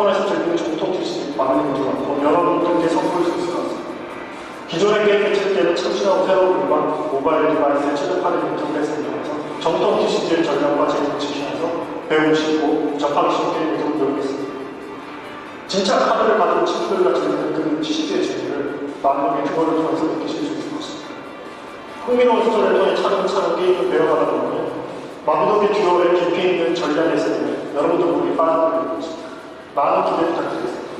한꺼번에서 들리는 전통 지식이 많은 것을 많고 여러 분들께 선보일 수 있을 것 같습니다. 기존의 게임 매체들은 참신하고 새로운 음악, 모바일 디바이스에 최적화된 인터넷을 이용해서 전통 지식의 전형과 제도를 지키면서 배우고 싶고 접하기 쉽게 모습을 배우겠습니다. 진짜 카드를 받은 친구들과 즐기는 그 지식의 재미를 마음의 그거를 통해서 느끼실 수 있을 것입니다. 흥미로운 스토리를 통해 차근차근 게임을 배워가다 보면 마무독의 듀얼에 깊이 있는 전략의 세계에 여러분도 모르게 빠져들고 있습니다. 많은 기대 부탁드리겠습니다.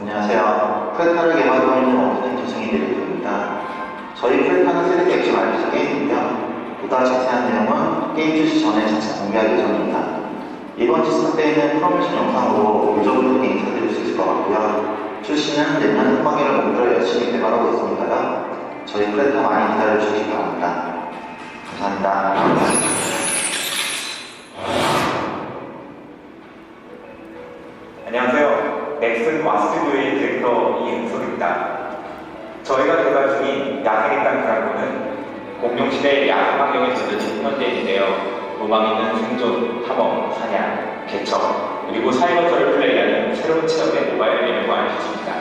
안녕하세요. 프레타를 개발하고 있는 오픈행 조성이 데리입니다 저희 프레타는 세대 액션 RPG 게임이고요. 보다 자세한 내용은 게임 출시 전에 자체 공개할 예정입니다. 이번 시스템 때에는 프로모션 영상으로 유저분들께 인사드릴 수 있을 것 같고요. 출시는 내년 상반기를 목표로 열심히 개발하고 있으니까요. 저희 프레타 많이 기다려 주시기 바랍니다. 감사합니다. 저희가 개발 중인 야생의 땅 드라곤은 공룡시대 야생 환경에 젖어진 현대인인데요. 로망 있는 생존, 탐험, 사냥, 개척, 그리고 사이버터를 플레이하는 새로운 체험의 모바일 게임과 RPG입니다.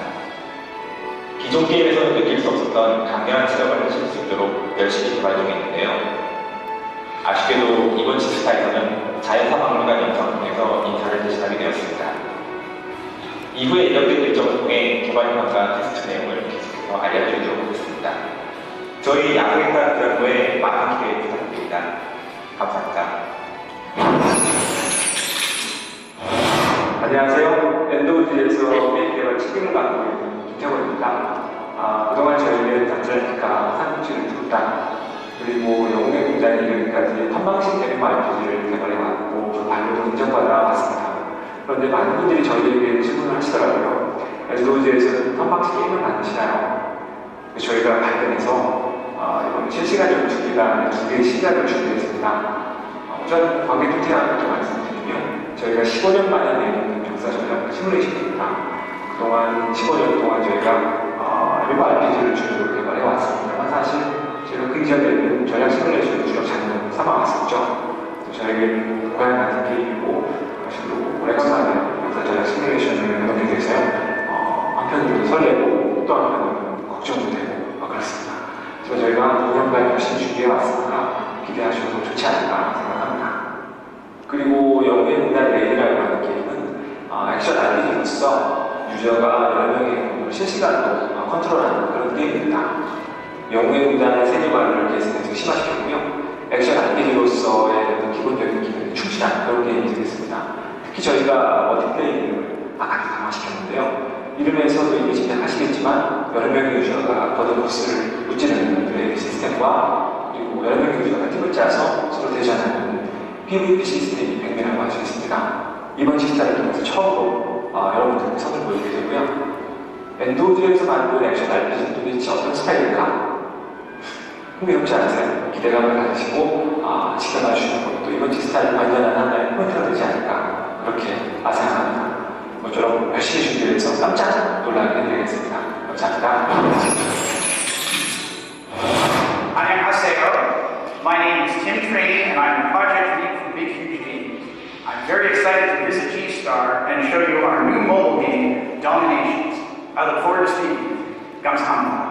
기존 게임에서는 느낄 수 없었던 강렬한 체험을 하실 수 있도록 열심히 개발 중에 있는데요. 아쉽게도 이번 시스타에서는 자연사 박물관 영상을 통해서 인사를 대신하게 되었습니다. 이후에 예정된 일정을 통해 개발 현황과 테스트 내용을 알려드리도록 하겠습니다. 저희 야구행사 드라고에 많은 기대 부탁드립니다. 감사합니다. 안녕하세요. 엔도우즈에서 게임 개발 책임을 맡고 있는 김태원입니다. 아, 그동안 저희는 단절니까 산국지를 줬다. 그리고 영웅의 공장에 이르기까지 탐방식 게임 RPG를 개발해왔고 그 발로도 인정받아 왔습니다. 그런데 많은 분들이 저희에게 질문을 하시더라고요. 엔도우즈에서는 탐방식 게임을 만드시나요? 저희가 발견해서 아, 이번 실시간적으로 두 개가 두 개의 시작을 준비했습니다. 어, 우선 관계 투태하부터 말씀드리면 저희가 15년 만에 내는 역사 전략 시뮬레이션입니다. 그동안 15년 동안 저희가 어, 일부 RPG를 주로 개발해 왔습니다만 사실 저희가 그 이전에는 전략 시뮬레이션을 주로 장르 삼아 왔었죠. 또 저에게는 고향 같은 게임이고 사실로 오래간만에 역사 전략 시뮬레이션을 하게 돼서요. 어, 한편으로는 설레고 또 한편으로는 걱정도 되고 어, 그렇습니다. 그래서 저희가 2년간 열심히 준비해 왔으니까 기대하셔도 좋지 않을까 생각합니다. 그리고 영웅의 문단 레이드라고 하는 게임은 어, 액션 RPG로서 유저가 여러 명의 공을 실시간으로 어, 컨트롤하는 그런 게임입니다. 영웅의 문단의 세계관을 계속해서 심화시켰고요. 액션 RPG로서의 기본적인 기능이 충실한 그런 게임이 되겠습니다. 특히 저희가 멀티플레이를 아까도 강화시켰는데요. 이름에서도 이미 짐작하시겠지만 여러 명의 유저가 버든 보스를 무찌르는 플레이 시스템과 그리고 여러 명의 유저가 팀을 짜서 서로 대전하는 PVP 시스템이 백미라고 할 수 있습니다. 이번 시스템을 통해서 처음으로 어, 여러분들께 선을 보이게 되고요. 엔도우즈에서 만든 액션 RPG는 도대체 어떤 스타일일까? 흥미롭지 않으세요? 기대감을 가지시고 아, 지켜봐 주시는 것도 이번 시스템을 발견한 하나의 포인트가 되지 않을까 그렇게 아생각합니다. 모쪼록 열심히 준비해서 깜짝 놀라게 해드리겠습니다. 감사합니다. Annyeonghaseyo. My name is Tim Trainee, and I'm the project lead for Big Huge Games. I'm very excited to visit G-Star and show you our new mobile game, Dominations. I look forward to seeing you. 감사합니다.